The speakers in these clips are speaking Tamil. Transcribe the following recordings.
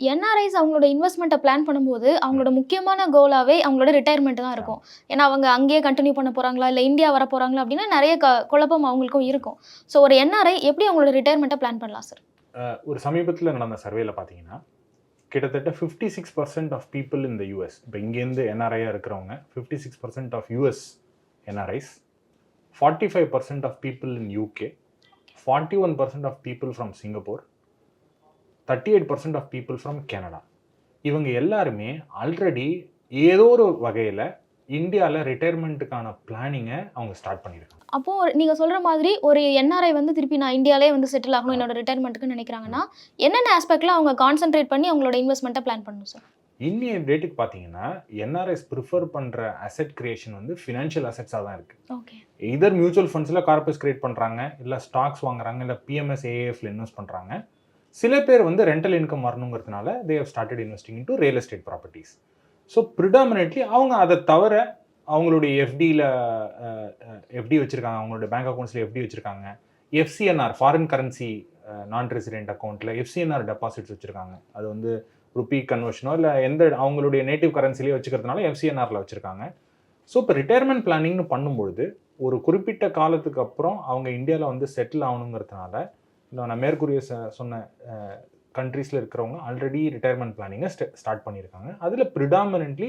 என்ஆர்ஐஸ் அவங்களோட இன்வெஸ்ட்மெண்ட்டை பிளான் பண்ணும்போது அவங்களோட முக்கியமான கோலாவே அவங்களோட ரிட்டையர்மெண்ட் தான் இருக்கும். ஏன்னா அவங்க அங்கேயே கண்டினியூ பண்ண போகிறாங்களா இல்லை இந்தியா வர போகிறாங்களா அப்படின்னா நிறைய க குழப்பம் அவங்களுக்கும் இருக்கும். ஸோ ஒரு என்ஆர்ஐ எப்படி அவங்களோட ரிட்டையர்மெண்ட்டை பிளான் பண்ணலாம் சார் ஒரு சமீபத்தில் நடந்த சர்வேல பார்த்தீங்கன்னா கிட்டத்தட்ட fifty six percent of people இந்த யூஎஸ் இப்போ இங்கேருந்து என்ஆர்ஐயாக இருக்கிறவங்க fifty six percent of US NRIs forty five percent of people in UK forty one percent of people from Singapore thirty eight percent of people from Canada இவங்க எல்லாருமே ஆல்ரெடி ஏதோ ஒரு வகையில் இந்தியாவில் ரிட்டையர்மெண்ட்டுக்கான பிளானிங்கை அவங்க ஸ்டார்ட் பண்ணியிருக்காங்க அப்போ ஒரு- நீங்க சொல்ற மாதிரி ஒரு என்ஆர்ஐ வந்து திருப்பி நான் இந்தியாலே வந்து செட்டில் ஆகணும் என்னோட ரிட்டையர்மெண்ட்டுக்கு நினைக்கிறாங்கன்னா என்னென்ன ஆஸ்பெக்ட்ல அவங்க கான்சென்ட்ரேட் பண்ணி அவங்களோட இன்வெஸ்ட்மெண்ட்டை பிளான் பண்ணணும் சார் இன்னைய டேட்டுக்கு பார்த்தீங்கன்னா என்ஆர்எஸ் ப்ரிஃபர் பண்ணுற அசெட் கிரியேஷன் வந்து ஃபினான்ஷியல் அசெட்ஸாக தான் இருக்குது ஓகே. இதர் மியூச்சுவல் ஃபண்ட்ஸில் கார்பஸ் கிரியேட் பண்ணுறாங்க இல்லை ஸ்டாக்ஸ் வாங்குறாங்க இல்லை பிஎம்எஸ் ஏஏஎஃப்ல இன்வெஸ்ட் பண்ணுறாங்க சில பேர் வந்து rental income வரணுங்கிறதுனால they have started investing into real estate properties so predominantly அவங்க அதை தவிர அவங்களுடைய எஃப்டியில் எஃப்டி வச்சுருக்காங்க. அவங்களுடைய பேங்க் அக்கௌண்ட்ஸில் எஃப்டி வச்சுருக்காங்க. FCNR foreign currency non resident அக்கௌண்ட்டில் எஃப்சிஎன்ஆர் டெபாசிட்ஸ் வச்சுருக்காங்க. அது வந்து ருப்பி கன்வர்ஷனோ இல்லை எந்த அவங்களுடைய நேட்டிவ் கரன்சிலேயே வச்சுக்கிறதுனால எஃப்சிஎன்ஆரில் வச்சுருக்காங்க. ஸோ இப்போ ரிட்டையர்மெண்ட் பிளானிங்னு பண்ணும்பொழுது ஒரு குறிப்பிட்ட காலத்துக்கு அப்புறம் அவங்க இந்தியாவில் வந்து செட்டில் ஆகணுங்கிறதுனால நான் மேற்கூறிய ச- சொன்ன கண்ட்ரீஸில் இருக்கிறவங்க ஆல்ரெடி ரிட்டையர்மெண்ட் பிளானிங்கை ஸ்டார்ட் பண்ணியிருக்காங்க. அதில் ப்ரிடாமினன்ட்லி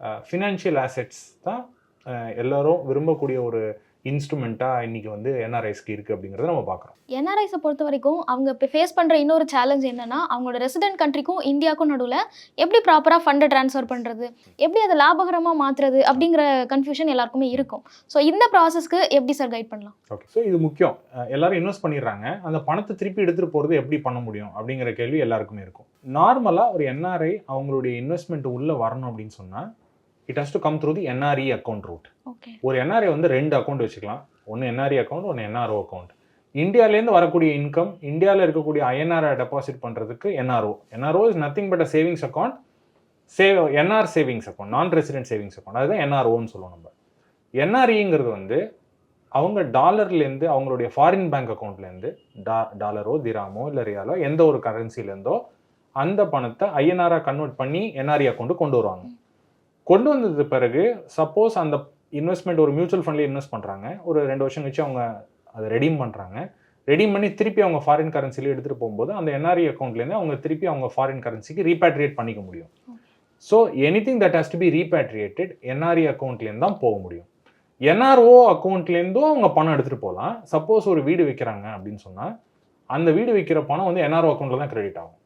ஃபினான்ஷியல் ஆசெட்ஸ் தான் எல்லோரும் விரும்பக்கூடிய ஒரு இன்ஸ்ட்ருமெண்ட்டாக இன்னைக்கு வந்து என்ஆர்ஐஸ்க்கு இருக்குது அப்படிங்கிறத நம்ம பார்க்குறோம். என்ஆர்ஐஸை பொறுத்த வரைக்கும் அவங்க இப்போ ஃபேஸ் பண்ணுற இன்னொரு சேலஞ்ச் என்னன்னா அவங்களோட ரெசிடென்ட் கண்ட்ரிக்கும் இந்தியாவுக்கும் நடுவில் எப்படி ப்ராப்பராக ஃபண்டை ட்ரான்ஸ்ஃபர் பண்ணுறது எப்படி அதை லாபகரமாக மாற்றுறது அப்படிங்கிற கன்ஃபியூஷன் எல்லாருக்குமே இருக்கும். ஸோ இந்த ப்ராசஸ்க்கு எப்படி சார் கைட் பண்ணலாம்? ஓகே ஸோ இது முக்கியம். எல்லாரும் இன்வெஸ்ட் பண்ணிடுறாங்க. அந்த பணத்தை திருப்பி எடுத்துகிட்டு போகிறது எப்படி பண்ண முடியும் அப்படிங்கிற கேள்வி எல்லாருக்குமே இருக்கும். நார்மலாக ஒரு என்ஆர்ஐ அவங்களுடைய இன்வெஸ்ட்மெண்ட் உள்ளே வரணும் அப்படின்னு சொன்னால் it has to come through the NRE account route ஒரு என்ஆர்ஐ வந்து ரெண்டு அக்கௌண்ட் வச்சுக்கலாம் ஒன்று என்ஆர்இ அக்கௌண்ட் ஒன்று என்ஆர்ஓ அக்கௌண்ட் இந்தியாவிலேருந்து வரக்கூடிய இன்கம் இந்தியாவில் இருக்கக்கூடிய ஐஎன்ஆரை டெபாசிட் பண்ணுறதுக்கு NRO NRO is nothing but a savings account save NR savings account non resident savings account அதுதான் என்ஆர்ஓன்னு சொல்லுவோம் நம்ம என்ஆர்இங்கிறது வந்து அவங்க டாலர்லேருந்து அவங்களுடைய ஃபாரின் பேங்க் அக்கௌண்ட்லேருந்து டா டாலரோ திராமோ இல்லை ரியாலோ எந்த ஒரு கரன்சிலேருந்தோ அந்த பணத்தை ஐஎன்ஆராக கன்வெர்ட் பண்ணி என்ஆர்இ அக்கௌண்ட்டு கொண்டு வருவாங்க கொண்டு வந்தது பிறகு சப்போஸ் அந்த இன்வெஸ்ட்மெண்ட் ஒரு மியூச்சுவல் ஃபண்ட்ல இன்வெஸ்ட் பண்ணுறாங்க ஒரு ரெண்டு வருஷம் கழிச்சு அவங்க அதை ரெடீம் பண்ணுறாங்க ரெடீம் பண்ணி திருப்பி அவங்க ஃபாரின் கரன்சிலே எடுத்துகிட்டு போகும்போது அந்த என்ஆர்இ அக்கௌண்ட்லேருந்து அவங்க திருப்பி அவங்க ஃபாரின் கரன்சிக்கு ரீபேட்ரியேட் பண்ணிக்க முடியும். So anything that has to be repatriated NRE அக்கௌண்ட்லேருந்து தான் போக முடியும். என்ஆர்ஓ அக்கௌண்ட்லேருந்தும் அவங்க பணம் எடுத்துகிட்டு போகலாம். சப்போஸ் ஒரு வீடு விற்கிறாங்க அப்படின்னு சொன்னால் அந்த வீடு விற்கிற பணம் வந்து என்ஆர்ஓ அக்கௌண்ட்டில் தான் கிரெடிட் ஆகும்.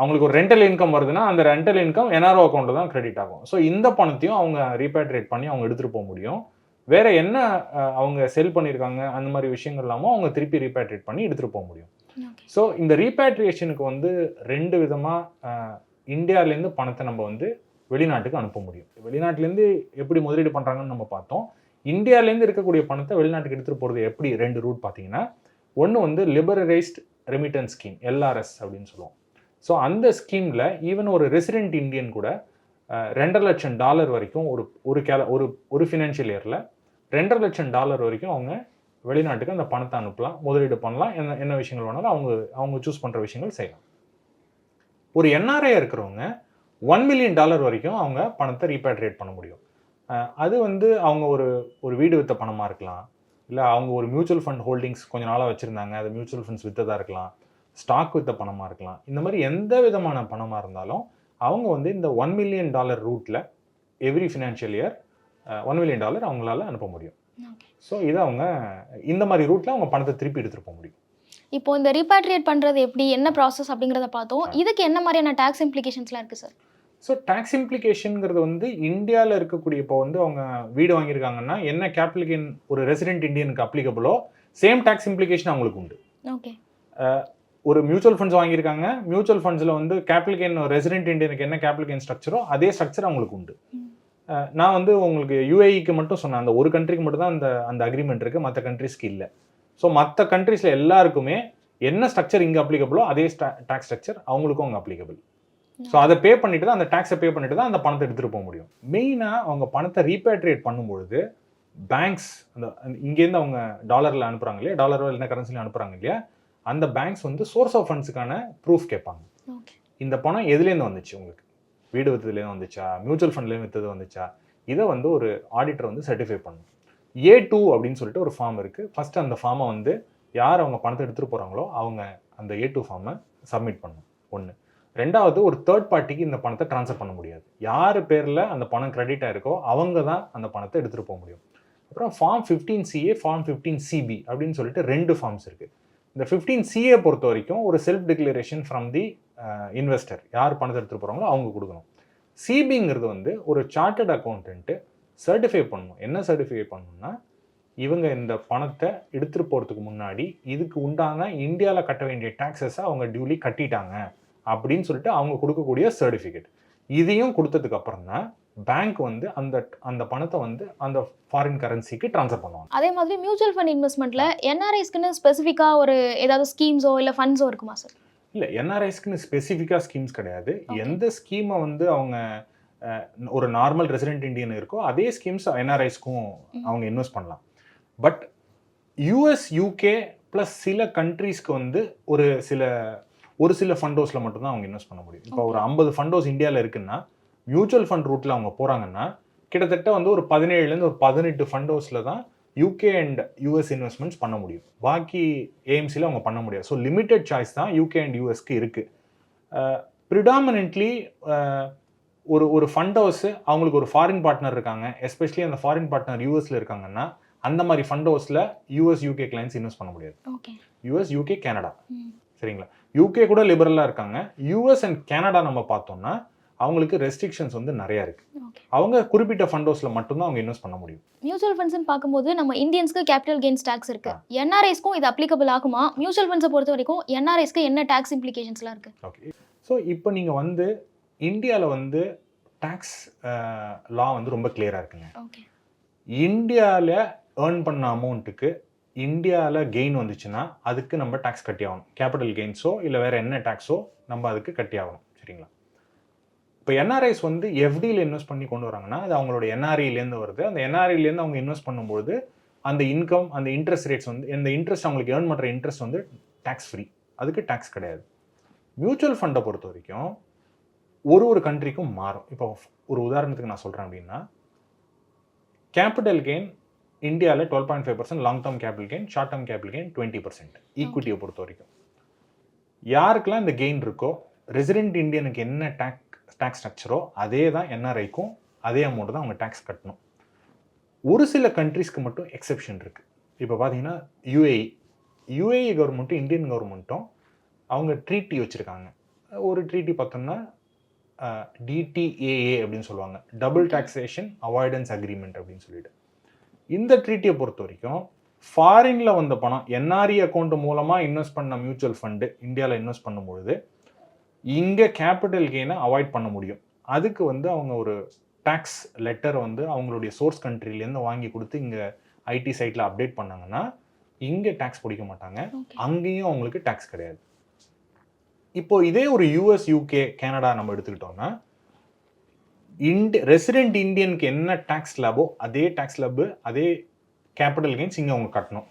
அவங்களுக்கு ஒரு ரெண்டல் இன்கம் வருதுன்னா அந்த ரெண்டல் இன்கம் என்ஆர்ஓ அக்கௌண்ட்டில் தான் கிரெடிட் ஆகும். ஸோ இந்த பணத்தையும் அவங்க ரீபேட்ரேட் பண்ணி அவங்க எடுத்துகிட்டு போக முடியும். வேற என்ன அவங்க செல் பண்ணியிருக்காங்க அந்த மாதிரி விஷயங்கள் இல்லாமல் அவங்க திருப்பி ரீபேட்ரேட் பண்ணி எடுத்துகிட்டு போக முடியும். ஸோ இந்த ரீபேட்ரியேஷனுக்கு வந்து ரெண்டு விதமாக இந்தியாவிலேருந்து பணத்தை நம்ம வந்து வெளிநாட்டுக்கு அனுப்ப முடியும். வெளிநாட்டிலேருந்து எப்படி முதலீடு பண்ணுறாங்கன்னு நம்ம பார்த்தோம். இந்தியாவிலேருந்து இருக்கக்கூடிய பணத்தை வெளிநாட்டுக்கு எடுத்துகிட்டு போகிறது எப்படி? ரெண்டு ரூட் பார்த்தீங்கன்னா ஒன்று வந்து லிபரரைஸ்ட் ரெமிட்டன்ஸ் ஸ்கீம் எல்ஆர்எஸ் அப்படின்னு சொல்லுவோம். ஸோ அந்த ஸ்கீமில் ஈவன் ஒரு ரெசிடென்ட் இந்தியன் கூட ரெண்டரை லட்சம் டாலர் வரைக்கும் ஒரு ஒரு கேல ஒரு ஒரு ஃபினான்ஷியல் இயரில் ரெண்டரை லட்சம் டாலர் வரைக்கும் அவங்க வெளிநாட்டுக்கு அந்த பணத்தை அனுப்பலாம் முதலீடு பண்ணலாம் என்ன என்ன விஷயங்கள் வேணாலும் அவங்க அவங்க சூஸ் பண்ணுற விஷயங்கள் செய்யலாம். ஒரு என்ஆர்ஐ இருக்கிறவங்க ஒன் மில்லியன் டாலர் வரைக்கும் அவங்க பணத்தை ரீபேட்ரியேட் பண்ண முடியும். அது வந்து அவங்க ஒரு ஒரு வீடு விற்ற பணமாக இருக்கலாம் இல்லை அவங்க ஒரு மியூச்சுவல் ஃபண்ட் ஹோல்டிங்ஸ் கொஞ்ச நாளாக வச்சுருந்தாங்க அது மியூச்சுவல் ஃபண்ட்ஸ் விற்றதாக இருக்கலாம். ஸ்டாக் வித்த பணமாக இருக்கலாம். இந்த மாதிரி எந்த விதமான பணமாக இருந்தாலும் அவங்க வந்து இந்த ஒன் மில்லியன் டாலர் ரூட்டில் every financial year one million dollar அவங்களால அனுப்ப முடியும். ஸோ இதை அவங்க இந்த மாதிரி ரூட்டில் அவங்க பணத்தை திருப்பி எடுத்துகிட்டு போக முடியும். இப்போ இந்த ரீபாட்ரியேட் பண்ணுறது எப்படி என்ன ப்ராசஸ் அப்படிங்கிறத பார்த்தோம். இதுக்கு என்ன மாதிரியான டேக்ஸ் இம்ப்ளிகேஷன்ஸ்லாம் இருக்குது சார் ஸோ டேக்ஸ் இம்ப்ளிகேஷனுங்கிறது வந்து இந்தியாவில் இருக்கக்கூடிய இப்போ வந்து அவங்க வீடு வாங்கியிருக்காங்கன்னா என்ன கேபிட்டல் கெயின் ஒரு ரெசிடென்ட் இந்தியனுக்கு அப்ளிகபிளோ சேம் டேக்ஸ் இம்ப்ளிகேஷன் அவங்களுக்கு உண்டு. ஓகே ஒரு மியூச்சுவல் ஃபண்ட்ஸ் வாங்கியிருக்காங்க. மியூச்சுவல் ஃபண்ட்ஸில் வந்து கேபிட்டல் கெயின் ரெசிடென்ட் இண்டியனுக்கு என்ன கேபிட்டல் கெயின் ஸ்ட்ரக்சரோ அதே ஸ்ட்ரக்சர் அவங்களுக்கு உண்டு. நான் வந்து உங்களுக்கு யூஏஇக்கு மட்டும் சொன்னேன். அந்த ஒரு கண்ட்ரிக்கு மட்டும் தான் அந்த அந்த அக்ரிமெண்ட் இருக்குது மற்ற கண்ட்ரிஸ்க்கு இல்லை. ஸோ மற்ற கண்ட்ரீஸில் எல்லாருக்குமே என்ன ஸ்ட்ரக்சர் இங்கே அப்ளிகபிளோ அதே டேக்ஸ் ஸ்ட்ரக்சர் அவங்களுக்கும் அங்கே அப்ளிகபிள் ஸோ அதை பே பண்ணிட்டு தான் அந்த டேக்ஸை பே பண்ணிட்டு தான் அந்த பணத்தை எடுத்துகிட்டு போக முடியும். மெயினாக அவங்க பணத்தை ரீபேட்ரியேட் பண்ணும்பொழுது பேங்க்ஸ் அந்த இங்கேருந்து அவங்க டாலரில் அனுப்புகிறாங்க இல்லையா? டாலரோ இல்லை கரன்சிலையும் அனுப்புகிறாங்க இல்லையா? அந்த பேங்க்ஸ் வந்து சோர்ஸ் ஆஃப் ஃபண்ட்ஸுக்கான ப்ரூஃப் கேட்பாங்க. இந்த பணம் எதுலேருந்து வந்துச்சு உங்களுக்கு? வீடு விற்றதுலேருந்து வந்துச்சா? மியூச்சுவல் ஃபண்ட்லேருந்து விற்றது வந்துச்சா? இதை வந்து ஒரு ஆடிட்டர் வந்து சர்டிஃபை பண்ணணும். ஏ டூ அப்படின்னு சொல்லிட்டு ஒரு ஃபார்ம் இருக்குது ஃபஸ்ட்டு அந்த ஃபார்மை வந்து யார் அவங்க பணத்தை எடுத்துகிட்டு போகிறாங்களோ அவங்க அந்த ஏ டூ ஃபார்மை சப்மிட் பண்ணணும். ஒன்று ரெண்டாவது ஒரு தேர்ட் பார்ட்டிக்கு இந்த பணத்தை ட்ரான்ஸ்ஃபர் பண்ண முடியாது. யார் பேரில் அந்த பணம் கிரெடிட் ஆயிருக்கோ அவங்க தான் அந்த பணத்தை எடுத்துகிட்டு போக முடியும். அப்புறம் form fifteen CA form fifteen CB அப்படின்னு சொல்லிட்டு ரெண்டு ஃபார்ம்ஸ் இருக்குது இந்த ஃபிஃப்டீன் சிஏ பொறுத்த வரைக்கும் ஒரு self declaration from the investor யார் பணத்தை எடுத்துகிட்டு போகிறாங்களோ அவங்க கொடுக்கணும். சிபிங்கிறது வந்து ஒரு சார்ட்டர்ட் அக்கௌண்ட்டு சர்டிஃபை பண்ணணும். என்ன சர்டிஃபை பண்ணணும்னா இவங்க இந்த பணத்தை எடுத்துகிட்டு போகிறதுக்கு முன்னாடி இதுக்கு உண்டான இந்தியாவில் கட்ட வேண்டிய டாக்ஸஸை அவங்க டியூலி கட்டிட்டாங்க அப்படின்னு சொல்லிட்டு அவங்க கொடுக்கக்கூடிய சர்டிஃபிகேட் இதையும் கொடுத்ததுக்கு அப்புறம் தான் பேங்க் வந்து அந்த அந்த பணத்தை வந்து அந்த ஃபாரின் கரன்சிக்கு ட்ரான்ஸ்ஃபர் பண்ணுவாங்க அதே மாதிரி மியூச்சுவல் ஃபண்ட் இன்வெஸ்ட்மெண்ட்ல என்ஆர்ஐஸ்க்குன்னு ஸ்பெசிஃபிக்காக ஒரு ஏதாவது ஸ்கீம்ஸோ இல்லை ஃபண்ட்ஸோ இருக்குமா சார் இல்லை என்ஆர்ஐஸ்க்குன்னு ஸ்பெசிஃபிக்காக ஸ்கீம்ஸ் கிடையாது. எந்த ஸ்கீமை வந்து அவங்க ஒரு நார்மல் ரெசிடென்ட் இந்தியன் இருக்கோ அதே ஸ்கீம்ஸ் என்ஆர்ஐஸ்க்கும். அவங்க இன்வெஸ்ட் பண்ணலாம் பட் யூஎஸ் யூகே ப்ளஸ் சில கண்ட்ரீஸ்க்கு வந்து ஒரு சில ஒரு சில ஃபண்டோஸில் மட்டும்தான் அவங்க இன்வெஸ்ட் பண்ண முடியும் இப்போ ஒரு. ஐம்பது ஃபண்டோஸ் இந்தியாவில் இருக்குன்னா மியூச்சுவல் ஃபண்ட் ரூட்டில் அவங்க போகிறாங்கன்னா கிட்டத்தட்ட வந்து ஒரு பதினேழுலேருந்து ஒரு பதினெட்டு ஃபண்டோஸில் தான் யூகே அண்ட் யூஎஸ் இன்வெஸ்ட்மெண்ட்ஸ் பண்ண முடியும். பாக்கி ஏஎம்சியில் அவங்க பண்ண முடியாது. ஸோ லிமிட்டெட் சாய்ஸ் தான் யூகே அண்ட் யூஎஸ்க்கு இருக்குது ப்ரிடாமினென்ட்லி ஒரு ஒரு ஃபண்ட் ஹவுஸ் அவங்களுக்கு ஒரு ஃபாரின் பார்ட்னர் இருக்காங்க. எஸ்பெஷலி அந்த ஃபாரின் பார்ட்னர் யூஎஸ்ல இருக்காங்கன்னா அந்த மாதிரி ஃபண்ட் ஹவுஸில் யூஎஸ் யூகே கிளைண்ட்ஸ் இன்வெஸ்ட் பண்ண முடியாது. யூஎஸ் யூகே கனடா சரிங்களா? யூகே கூட லிபரலாக இருக்காங்க. யூஎஸ் அண்ட் கனடா நம்ம பார்த்தோம்னா அவங்களுக்கு ரெஸ்ட்ரிக்ஷன்ஸ் வந்து நிறைய இருக்கு. ஓகே அவங்க குறிப்பிட்ட ஃபண்ட் ஹவுஸில் மட்டும்தான் அவங்க இன்வெஸ்ட் பண்ண முடியும். மியூச்சுவல் ஃபண்ட்ஸ்னு பார்க்கும்போது நம்ம இந்தியன்ஸ்க்கு கேபிட்டல் கெயின்ஸ் டேக்ஸ் இருக்கு. என்ஆர்ஐஸ்க்கும் இது அப்ளிகபிள் ஆகுமா? மியூச்சுவல் ஃபண்ட்ஸை பொறுத்த வரைக்கும் என்ஆர்ஐஸ்க்கு என்ன டேக்ஸ் இம்ப்ளிகேஷன்ஸ்லாம் இருக்கு? ஓகே ஸோ இப்போ நீங்கள் வந்து இந்தியாவில் வந்து டேக்ஸ் லா வந்து ரொம்ப கிளியராக இருக்குங்க. இந்தியாவில் ஏர்ன் பண்ண அமௌண்ட்டுக்கு இந்தியாவில் கெயின் வந்துச்சுன்னா அதுக்கு நம்ம டேக்ஸ் கட்டி ஆகணும் கேபிட்டல் கெயின்ஸோ இல்லை வேறு என்ன டேக்ஸோ நம்ம அதுக்கு கட்டி ஆகணும் சரிங்களா? இப்போ என்ஆர்ஐஸ் வந்து எஃப்டியில் இன்வெஸ்ட் பண்ணி கொண்டு வராங்கன்னா அது அவங்களோட என்ஆர்ஐலேருந்து வருது. அந்த NRI-ல-இருந்து அவங்க இன்வெஸ்ட் பண்ணும்போது அந்த இன்கம் அந்த இன்ட்ரெஸ்ட் ரேட்ஸ் வந்து இந்த இன்ட்ரெஸ்ட் அவங்களுக்கு ஏர்ன் பண்ணுற இன்ட்ரெஸ்ட் வந்து டேக்ஸ் ஃப்ரீ அதுக்கு டேக்ஸ் கிடையாது. மியூச்சுவல் ஃபண்டை பொறுத்த வரைக்கும் ஒரு ஒரு கண்ட்ரிக்கும் மாறும். இப்போ ஒரு உதாரணத்துக்கு நான் சொல்கிறேன் அப்படின்னா கேபிட்டல் கெயின் இந்தியாவில் twelve point five percent long term capital gain short term capital gain twenty percent ஈக்விட்டியை பொறுத்த வரைக்கும். யாருக்கெல்லாம் இந்த கெயின் இருக்கோ ரெசிடென்ட் இந்தியனுக்கு என்ன டேக் டேக்ஸ் ஸ்ட்ரக்சரோ அதே தான் என்ஆர்ஐக்கும் அதே அமௌண்ட் தான் அவங்க டேக்ஸ் கட்டணும். ஒரு சில கண்ட்ரீஸ்க்கு மட்டும் எக்ஸெப்ஷன் இருக்குது இப்போ பார்த்தீங்கன்னா யுஏஇ யுஏஇ கவர்மெண்ட்டும் இந்தியன் கவர்மெண்ட்டும் அவங்க ட்ரீட்டி வச்சுருக்காங்க. ஒரு ட்ரீட்டி பார்த்தோம்னா டிடிஏஏ அப்படின்னு சொல்லுவாங்க. டபுள் டாக்ஸேஷன் அவாய்டன்ஸ் அக்ரிமெண்ட் அப்படின்னு சொல்லிட்டு. இந்த ட்ரீட்டியை பொறுத்த வரைக்கும் ஃபாரினில் வந்த பணம் என்ஆர்இ அக்கௌண்ட் மூலமாக இன்வெஸ்ட் பண்ண மியூச்சுவல் ஃபண்டு இந்தியாவில் இன்வெஸ்ட் பண்ணும்பொழுது இங்கே கேபிட்டல் கெயினை அவாய்ட் பண்ண முடியும். அதுக்கு வந்து அவங்க ஒரு டேக்ஸ் லெட்டரை வந்து அவங்களுடைய சோர்ஸ் கண்ட்ரிலேருந்து வாங்கி கொடுத்து இங்கே ஐடி சைட்டில் அப்டேட் பண்ணாங்கன்னா இங்கே டேக்ஸ் பிடிக்க மாட்டாங்க. அங்கேயும் அவங்களுக்கு டேக்ஸ் கிடையாது. இப்போ இதே ஒரு யூஎஸ் யூகே கனடா நம்ம எடுத்துக்கிட்டோம்னா இண்ட் ரெசிடென்ட் இந்தியனுக்கு என்ன டேக்ஸ் லேபோ அதே டேக்ஸ் லேபு அதே கேபிட்டல் கெயின்ஸ் இங்கே அவங்க கட்டணும்.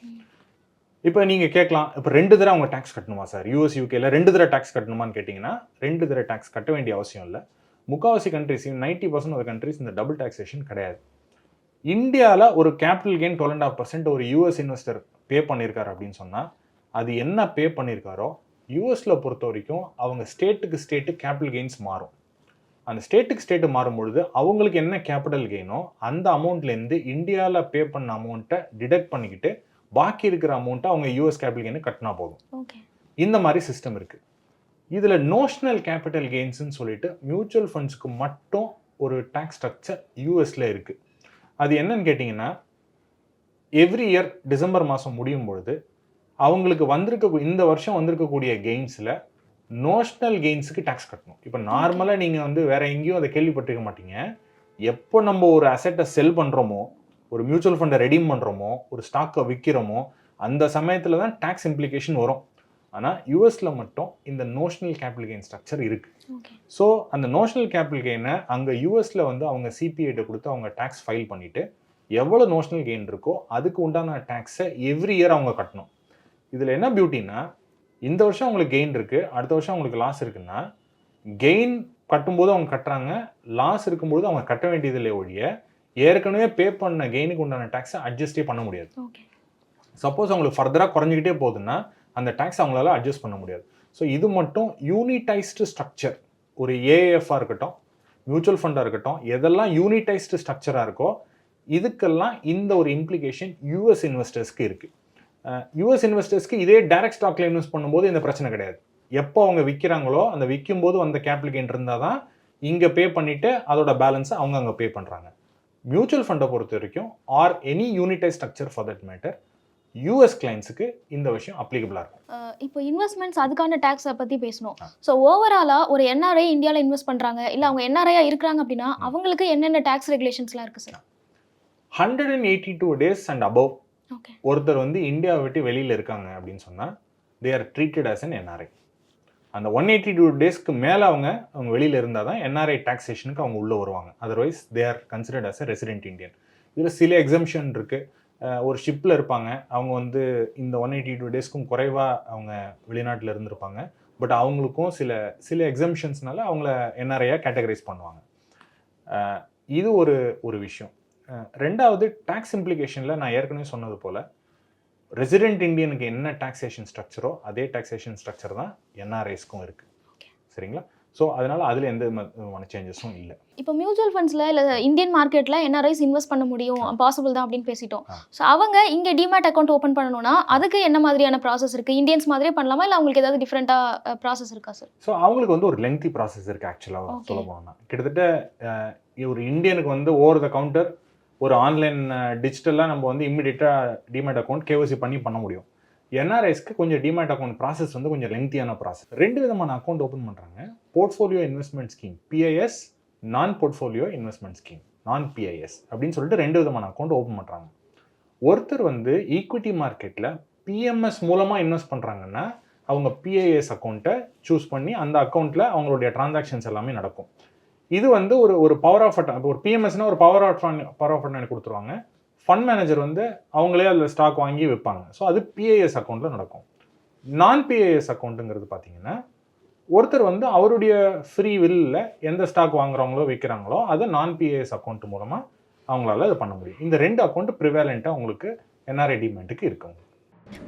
இப்போ நீங்கள் கேட்கலாம் இப்போ ரெண்டு தடவை அவங்க டேக்ஸ் கட்டணுமா சார் யூஎஸ் யூகேல ரெண்டு தடவை டேக்ஸ் கட்டணுமான்னு கேட்டிங்கன்னா ரெண்டு தடவை டேக்ஸ் கட்ட வேண்டிய அவசியம் இல்லை. முக்காவாசி countries ninety percent of countries இந்த டபுள் டேக்ஸேஷன் கிடையாது. இந்தியாவில் ஒரு capital gain twelve and half percent ஒரு யூஎஸ் இன்வெஸ்டர் பே பண்ணியிருக்காரு அப்படின்னு சொன்னால் அது என்ன பே பண்ணியிருக்காரோ யூஎஸில் பொறுத்த வரைக்கும் அவங்க ஸ்டேட்டுக்கு ஸ்டேட்டு கேபிட்டல் கெயின்ஸ் மாறும். அந்த ஸ்டேட்டுக்கு ஸ்டேட்டு மாறும்பொழுது அவங்களுக்கு என்ன கேபிட்டல் கெயினோ அந்த அமௌண்ட்லேருந்து இந்தியாவில் பே பண்ண அமௌண்ட்டை டிடெக்ட் பண்ணிக்கிட்டு பாக்கி இருக்கிற அமௌண்ட்டை அவங்க யூஎஸ் கேபிட்டல் கெயினு கட்டினா போதும். இந்த மாதிரி சிஸ்டம் இருக்கு. இதில் நோஷனல் கேபிட்டல் கெயின்ஸ்னு சொல்லிட்டு மியூச்சுவல் ஃபண்ட்ஸ்க்கு மட்டும் ஒரு டேக்ஸ் ஸ்ட்ரக்சர் யூஎஸ்ல இருக்கு. அது என்னன்னு கேட்டிங்கன்னா எவ்ரி இயர் டிசம்பர் மாதம் முடியும் பொழுது அவங்களுக்கு வந்திருக்க இந்த வருஷம் வந்திருக்கக்கூடிய கெயின்ஸில் நோஷனல் கெயின்ஸுக்கு டேக்ஸ் கட்டணும். இப்போ நார்மலாக நீங்கள் வந்து வேற எங்கேயும் அதை கேள்விப்பட்டிருக்க மாட்டீங்க. எப்போ நம்ம ஒரு அசெட்டை செல் பண்ணுறோமோ ஒரு மியூச்சுவல் ஃபண்டை ரெடீம் பண்ணுறோமோ ஒரு ஸ்டாக்கை விற்கிறோமோ அந்த சமயத்தில் தான் டேக்ஸ் இம்ப்ளிகேஷன் வரும். ஆனால் யூஎஸ்ல மட்டும் இந்த நோஷனல் கேபிட்டல் கெயின் ஸ்ட்ரக்சர் இருக்கு. ஓகே ஸோ அந்த நோஷனல் கேபிட்டல் கெயினை அங்கே யூஎஸ்ல வந்து அவங்க சிபிஐட்ட கொடுத்து அவங்க டேக்ஸ் ஃபைல் பண்ணிட்டு எவ்வளோ நோஷனல் கெயின் இருக்கோ அதுக்கு உண்டான டேக்ஸை எவ்ரி இயர் அவங்க கட்டணும். இதில் என்ன பியூட்டின்னா இந்த வருஷம் உங்களுக்கு கெயின் இருக்கு அடுத்த வருஷம் உங்களுக்கு லாஸ் இருக்குன்னா கெயின் கட்டும்போது அவங்க கட்டுறாங்க லாஸ் இருக்கும்போது அவங்க கட்ட வேண்டியதில்லை ஒழிய ஏற்கனவே பே பண்ண கெயினுக்கு உண்டான டேக்ஸை அட்ஜஸ்டே பண்ண முடியாது. சப்போஸ் அவங்களுக்கு ஃபர்தராக குறைஞ்சிக்கிட்டே போகுதுன்னா அந்த டேக்ஸ் அவங்களால அட்ஜஸ்ட் பண்ண முடியாது. ஸோ இது மட்டும் யூனிடைஸ்டு ஸ்ட்ரக்சர் ஒரு ஏஎஃப்ஆ இருக்கட்டும் மியூச்சுவல் ஃபண்டாக இருக்கட்டும் எதெல்லாம் யூனிடைஸ்டு ஸ்ட்ரக்சராக இருக்கோ இதுக்கெல்லாம் இந்த ஒரு இம்ப்ளிகேஷன் யூஎஸ் இன்வெஸ்டர்ஸ்க்கு இருக்குது யூஎஸ் இன்வெஸ்டர்ஸ்க்கு இதே டைரக்ட் ஸ்டாக்ல இன்வெஸ்ட் பண்ணும்போது இந்த பிரச்சனை கிடையாது. எப்போ அவங்க விற்கிறாங்களோ அந்த விற்கும் போது வந்த கேபிட்டல் கெயின் இருந்தால் தான் இங்கே பே பண்ணிவிட்டு அதோட பேலன்ஸை அவங்க அங்கே பே பண்ணுறாங்க மியூச்சுவல் ஃபண்டை பொறுத்த வரைக்கும் are any unitise structure for that matter US கிளைண்ட்ஸுக்கு இந்த விஷயம் அப்ளிகபிளாக இருக்கும். இப்போ இன்வெஸ்ட்மெண்ட்ஸ் அதுக்கான டேக்ஸை பற்றி பேசணும். ஸோ ஓவராலாக ஒரு என்ஆர்ஐ இந்தியாவில் இன்வெஸ்ட் பண்ணுறாங்க இல்லை அவங்க என்ஆர்ஐயா இருக்கிறாங்க அப்படின்னா அவங்களுக்கு என்னென்ன டேக்ஸ் ரெகுலேஷன்ஸ்லாம் இருக்குது sir hundred and eighty two days and above okay ஒருத்தர் வந்து இந்தியாவை விட்டு வெளியில் இருக்காங்க அப்படின்னு சொன்னால் they are treated as an NRI அந்த ஒன் எயிட்டி டூ டேஸ்க்கு மேலே அவங்க அவங்க வெளியில் இருந்தால் தான் என்ஆர்ஐ டாக்ஸேஷனுக்கு அவங்க உள்ளே வருவாங்க. Otherwise they are considered as a resident Indian இதில் சில எக்ஸம்ஷன் இருக்குது ஒரு ஷிப்பில் இருப்பாங்க. அவங்க வந்து இந்த ஒன் எயிட்டி டூ டேஸ்க்கும் குறைவாக அவங்க வெளிநாட்டில் இருந்திருப்பாங்க. பட் அவங்களுக்கும் சில சில எக்ஸம்ஷன்ஸ்னால அவங்கள என்ஆர்ஐயாக கேட்டகரைஸ் பண்ணுவாங்க. இது ஒரு ஒரு விஷயம். ரெண்டாவது டேக்ஸ் இம்ப்ளிகேஷனில் நான் ஏற்கனவே சொன்னது போல் ரெசிடென்ட் இந்தியனுக்கு என்ன டாக்ஸேஷன் ஸ்ட்ரக்சரோ அதே டாக்ஸேஷன் ஸ்ட்ரக்சர் தான் என்ஆர்ஐஸ்க்கும் இருக்குது சரிங்களா? ஸோ அதனால் அதில் எந்த விதமான சேஞ்சஸும் இல்லை. இப்போ மியூச்சுவல் ஃபண்ட்ஸில் இல்லை இந்தியன் மார்க்கெட்டில் என்ஆர்ஐஸ் இன்வெஸ்ட் பண்ண முடியும் பாசிபிள் தான் அப்படின்னு பேசிட்டோம். ஸோ அவங்க இங்கே டிமேட் அக்கௌண்ட் ஓப்பன் பண்ணணும்னா அதுக்கு என்ன மாதிரியான ப்ராசஸ் இருக்குது இந்தியன்ஸ் மாதிரியே பண்ணலாமா? இல்லை அவங்களுக்கு ஏதாவது டிஃப்ரெண்ட்டாக ப்ராசஸ் இருக்கா சார் ஸோ அவங்களுக்கு வந்து ஒரு லெங்தி ப்ராசஸ் இருக்குது ஆக்சுவலாக. சொல்ல போனோம்னா. கிட்டத்தட்ட ஒரு இந்தியனுக்கு வந்து ஓவர் த கவுண்டர் ஒரு ஆன்லைன் டிஜிட்டலாக நம்ம வந்து இம்மிடியட்டாக டிமேட் அக்கௌண்ட் கேஒசி பண்ணி பண்ண முடியும். என்ஆர்ஐஸ்க்கு கொஞ்சம் டிமேட் அக்கௌண்ட் ப்ராசஸ் வந்து கொஞ்சம் லென்த்தியான ப்ராசஸ் ரெண்டு விதமான அக்கௌண்ட் ஓப்பன் பண்ணுறாங்க portfolio investment scheme PIS non portfolio investment scheme non PIS அப்படின்னு சொல்லிட்டு ரெண்டு விதமான அக்கௌண்ட் ஓப்பன் பண்ணுறாங்க ஒருத்தர் வந்து ஈக்விட்டி மார்க்கெட்டில் பிஎம்எஸ் மூலமாக இன்வெஸ்ட் பண்ணுறாங்கன்னா அவங்க பிஐஎஸ் அக்கௌண்ட்டை சூஸ் பண்ணி அந்த அக்கௌண்ட்டில் அவங்களுடைய டிரான்சாக்ஷன்ஸ் எல்லாமே நடக்கும். இது வந்து ஒரு ஒரு பவர் ஆஃப் அட்டன் ஒரு பிஎம்எஸ்னா ஒரு power of power of attorney கொடுத்துருவாங்க. ஃபண்ட் மேனேஜர் வந்து அவங்களே அதில் ஸ்டாக் வாங்கி விற்பாங்க. ஸோ அது பிஐஎஸ் அக்கௌண்ட்டில் நடக்கும். நான் பிஐஎஸ் அக்கௌண்ட்டுங்கிறது பார்த்தீங்கன்னா ஒருத்தர் வந்து அவருடைய ஃப்ரீ வில்லில் எந்த ஸ்டாக் வாங்குறாங்களோ விற்கிறாங்களோ அதை நான் பிஏஎஸ் அக்கௌண்ட் மூலமாக அவங்களால அது பண்ண முடியும். இந்த ரெண்டு அக்கௌண்ட் ப்ரிவேலண்ட்டாக உங்களுக்கு என்ஆர்ஐ டிமெண்ட்டுக்கு இருக்கும்.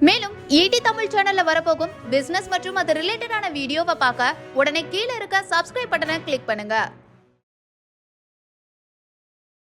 மேலும் ஈடி தமிழ் சேனல்ல வரப்போகும் பிசினஸ் மற்றும் அது ரிலேட்டடான வீடியோவை பார்க்க உடனே கீழே இருக்க சப்ஸ்கிரைப் பட்டனை கிளிக் பண்ணுங்க.